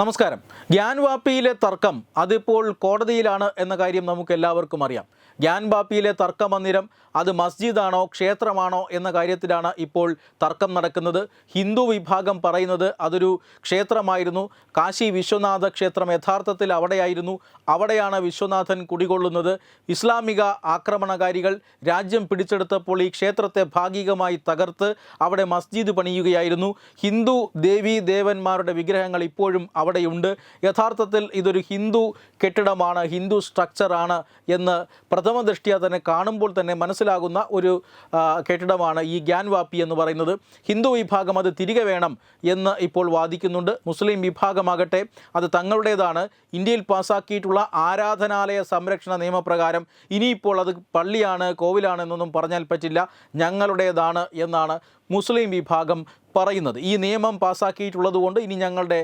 നമസ്കാരം. ഗ്യാൻവാപ്പിയിലെ തർക്കം അതിപ്പോൾ കോടതിയിലാണ് എന്ന കാര്യം നമുക്ക് എല്ലാവർക്കും അറിയാം. ഗ്യാൻവാപ്പിയിലെ തർക്കമന്ദിരം അത് മസ്ജിദാണോ ക്ഷേത്രമാണോ എന്ന കാര്യത്തിലാണ് ഇപ്പോൾ തർക്കം നടക്കുന്നത്. ഹിന്ദു വിഭാഗം പറയുന്നത് അതൊരു ക്ഷേത്രമായിരുന്നു. കാശി വിശ്വനാഥ ക്ഷേത്രം യഥാർത്ഥത്തിൽ അവിടെയായിരുന്നു. അവിടെയാണ് വിശ്വനാഥൻ കുടികൊള്ളുന്നത്. ഇസ്ലാമിക ആക്രമണകാരികൾ രാജ്യം പിടിച്ചെടുത്തപ്പോൾ ഈ ക്ഷേത്രത്തെ ഭാഗികമായി തകർത്ത് അവിടെ മസ്ജിദ് പണിയുകയായിരുന്നു. ഹിന്ദു ദേവീ ദേവന്മാരുടെ വിഗ്രഹങ്ങൾ ഇപ്പോഴും അവിടെയുണ്ട്. യഥാർത്ഥത്തിൽ ഇതൊരു ഹിന്ദു കെട്ടിടമാണ് ഹിന്ദു സ്ട്രക്ചറാണ് എന്ന് പ്രഥമ ദൃഷ്ടിയ തന്നെ കാണുമ്പോൾ തന്നെ മനസ്സിലാകുന്ന ഒരു കെട്ടിടമാണ് ഈ ഗ്യാൻവാപ്പി എന്ന് പറയുന്നത്. ഹിന്ദു വിഭാഗം അത് തിരികെ വേണം എന്ന് ഇപ്പോൾ വാദിക്കുന്നുണ്ട്. മുസ്ലിം വിഭാഗമാകട്ടെ അത് തങ്ങളുടേതാണ്. ഇന്ത്യയിൽ പാസാക്കിയിട്ടുള്ള ആരാധനാലയ സംരക്ഷണ നിയമപ്രകാരം ഇനിയിപ്പോൾ അത് പള്ളിയാണ് കോവിലാണ് എന്നൊന്നും പറഞ്ഞാൽ പറ്റില്ല. ഞങ്ങളുടേതാണ് എന്നാണ് മുസ്ലിം വിഭാഗം പറയുന്നത്. ഈ നിയമം പാസ്സാക്കിയിട്ടുള്ളത് കൊണ്ട് ഇനി ഞങ്ങളുടെ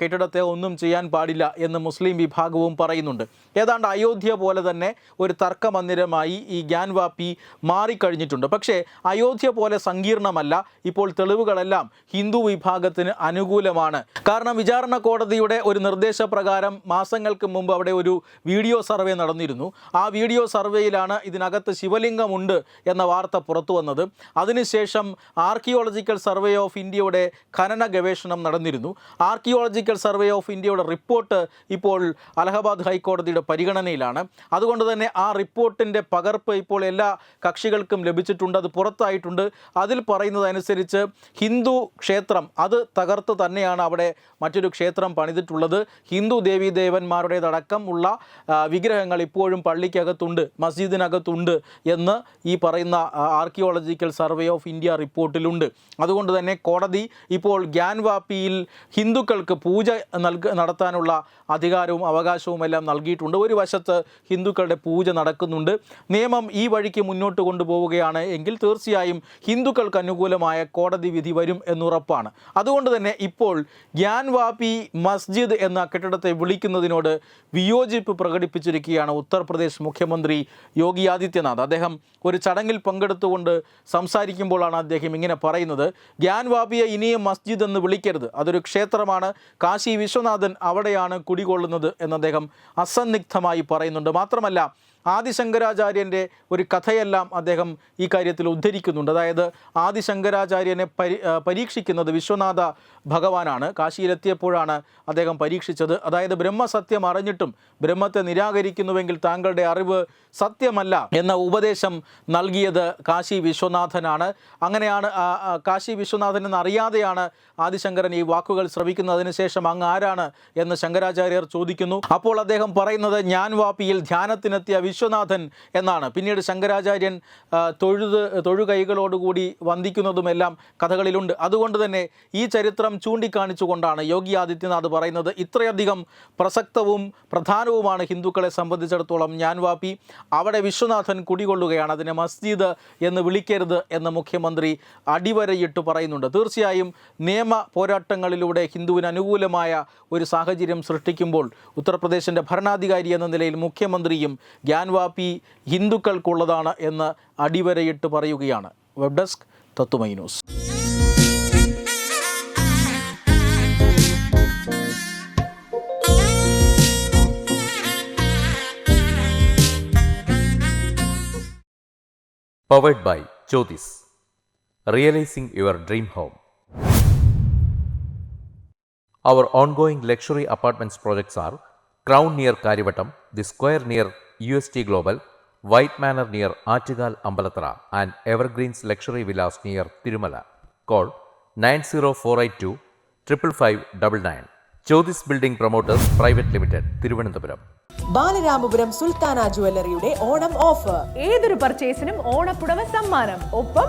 കെട്ടിടത്തെ ഒന്നും ചെയ്യാൻ പാടില്ല എന്ന് മുസ്ലിം വിഭാഗവും പറയുന്നുണ്ട്. ഏതാണ്ട് അയോധ്യ പോലെ തന്നെ ഒരു തർക്കമന്ദിരമായി ഈ ഗ്യാൻവാപ്പി മാറിക്കഴിഞ്ഞിട്ടുണ്ട്. പക്ഷേ അയോധ്യ പോലെ സങ്കീർണമല്ല. ഇപ്പോൾ തെളിവുകളെല്ലാം ഹിന്ദു വിഭാഗത്തിന് അനുകൂലമാണ്. കാരണം വിചാരണ കോടതിയുടെ ഒരു നിർദ്ദേശപ്രകാരം മാസങ്ങൾക്ക് മുമ്പ് അവിടെ ഒരു വീഡിയോ സർവേ നടന്നിരുന്നു. ആ വീഡിയോ സർവേയിലാണ് ഇതിനകത്ത് ശിവലിംഗമുണ്ട് എന്ന വാർത്ത പുറത്തു വന്നത് അതിനുശേഷം ആർക്കിയോളജിക്കൽ സർവേ ഓഫ് ഇന്ത്യയുടെ ഖനന ഗവേഷണം നടന്നിരുന്നു. ആർക്കിയോളജിക്കൽ സർവേ ഓഫ് ഇന്ത്യയുടെ റിപ്പോർട്ട് ഇപ്പോൾ അലഹബാദ് ഹൈക്കോടതിയുടെ പരിഗണനയിലാണ്. അതുകൊണ്ട് തന്നെ ആ റിപ്പോർട്ടിന്റെ പകർപ്പ് ഇപ്പോൾ എല്ലാ കക്ഷികൾക്കും ലഭിച്ചിട്ടുണ്ട് അത് പുറത്തായിട്ടുണ്ട്. അതിൽ പറയുന്നതനുസരിച്ച് ഹിന്ദു ക്ഷേത്രം അത് തകർത്ത് തന്നെയാണ് അവിടെ മറ്റൊരു ക്ഷേത്രം പണിതിട്ടുള്ളത്. ഹിന്ദു ദേവീദേവന്മാരുടേതടക്കം ഉള്ള വിഗ്രഹങ്ങൾ ഇപ്പോഴും പള്ളിക്കകത്തുണ്ട് മസ്ജിദിനകത്തുണ്ട് എന്ന് ഈ പറയുന്ന ആർക്കിയോളജിക്കൽ സർവേ ഓഫ് ഇന്ത്യ റിപ്പോർട്ടിലുണ്ട് അതുകൊണ്ട് തന്നെ കോടതി ഇപ്പോൾ ഗ്യാൻവാപ്പിയിൽ ഹിന്ദുക്കൾക്ക് പൂജ നൽക നടത്താനുള്ള അധികാരവും അവകാശവും എല്ലാം നൽകിയിട്ടുണ്ട്. ഒരു വശത്ത് ഹിന്ദുക്കളുടെ പൂജ നടക്കുന്നുണ്ട്. നിയമം ഈ വഴിക്ക് മുന്നോട്ട് കൊണ്ടുപോവുകയാണ് എങ്കിൽ തീർച്ചയായും ഹിന്ദുക്കൾക്ക് അനുകൂലമായ കോടതി വിധി വരും എന്നുറപ്പാണ്. അതുകൊണ്ട് തന്നെ ഇപ്പോൾ ഗ്യാൻവാപ്പി മസ്ജിദ് എന്ന കെട്ടിടത്തെ വിളിക്കുന്നതിനോട് വിയോജിപ്പ് പ്രകടിപ്പിച്ചിരിക്കുകയാണ് ഉത്തർപ്രദേശ് മുഖ്യമന്ത്രി യോഗി ആദിത്യനാഥ്. അദ്ദേഹം ഒരു ചടങ്ങിൽ പങ്കെടുത്തുകൊണ്ട് സംസാരിക്കുമ്പോഴാണ് അദ്ദേഹം ഇങ്ങനെ പറയുന്നത്. ഗ്യാൻവാപ്പിയെ ഇനിയും മസ്ജിദ് എന്ന് വിളിക്കരുത്. അതൊരു ക്ഷേത്രമാണ്. കാശി വിശ്വനാഥൻ അവിടെയാണ് കുടികൊള്ളുന്നത് എന്ന് അദ്ദേഹം അസന്നിഗ്ധമായി പറയുന്നുണ്ട്. മാത്രമല്ല ആദിശങ്കരാചാര്യന്റെ ഒരു കഥയെല്ലാം അദ്ദേഹം ഈ കാര്യത്തിൽ ഉദ്ധരിക്കുന്നുണ്ട്. അതായത് ആദിശങ്കരാചാര്യനെ പരി പരീക്ഷിക്കുന്നത് വിശ്വനാഥ ഭഗവാനാണ്. കാശിയിലെത്തിയപ്പോഴാണ് അദ്ദേഹം പരീക്ഷിച്ചത്. അതായത് ബ്രഹ്മസത്യം അറിഞ്ഞിട്ടും ബ്രഹ്മത്തെ നിരാകരിക്കുന്നുവെങ്കിൽ താങ്കളുടെ അറിവ് സത്യമല്ല എന്ന ഉപദേശം നൽകിയത് കാശി വിശ്വനാഥനാണ്. അങ്ങനെയാണ് കാശി വിശ്വനാഥൻ എന്നറിയാതെയാണ് ആദിശങ്കരൻ ഈ വാക്കുകൾ ശ്രവിക്കുന്നതിന് ശേഷം അങ്ങ് ആരാണ് എന്ന് ശങ്കരാചാര്യർ ചോദിക്കുന്നു. അപ്പോൾ അദ്ദേഹം പറയുന്നത് ഞാൻ വാപ്പിയിൽ ധ്യാനത്തിനെത്തിയ വിശ്വനാഥൻ എന്നാണ്. പിന്നീട് ശങ്കരാചാര്യൻ തൊഴുത് തൊഴുകൈകളോടുകൂടി വന്ദിക്കുന്നതുമെല്ലാം കഥകളിലുണ്ട്. അതുകൊണ്ട് തന്നെ ഈ ചരിത്രം ചൂണ്ടിക്കാണിച്ചുകൊണ്ടാണ് യോഗി ആദിത്യനാഥ് പറയുന്നത് ഇത്രയധികം പ്രസക്തവും പ്രധാനവുമാണ് ഹിന്ദുക്കളെ സംബന്ധിച്ചിടത്തോളം ഞാൻ വാപ്പി അവിടെ വിശ്വനാഥൻ കുടികൊള്ളുകയാണ് അതിനെ മസ്ജിദ് എന്ന് വിളിക്കരുത് എന്ന് മുഖ്യമന്ത്രി അടിവരയിട്ട് പറയുന്നുണ്ട്. തീർച്ചയായും നിയമ പോരാട്ടങ്ങളിലൂടെ ഹിന്ദുവിന് അനുകൂലമായ ഒരു സാഹചര്യം സൃഷ്ടിക്കുമ്പോൾ ഉത്തർപ്രദേശിന്റെ ഭരണാധികാരി എന്ന നിലയിൽ മുഖ്യമന്ത്രിയും ഗ്യാൻവാപ്പി ഹിന്ദുക്കൾക്കുള്ളതാണ് എന്ന് അടിവരയിട്ട് പറയുകയാണ് വെബ് ഡെസ്ക് തത്തുമൈ news Powered by Jyotis. Realizing your dream home. Our ongoing luxury apartments projects are Crown near Karivattam, The Square near UST Global, White Manor near Achigal Ambalatra, and Evergreens Luxury Villas near Tirumala. Call 90482 55599. Jyotis Building Promoters Private Limited, Thiruvananthapuram. Balaramapuram Sultana ജുവല്ലറിയുടെ Onam offer ഏതൊരു പർച്ചേസിനും ഓണപ്പുടവ സമ്മാനം ഒപ്പം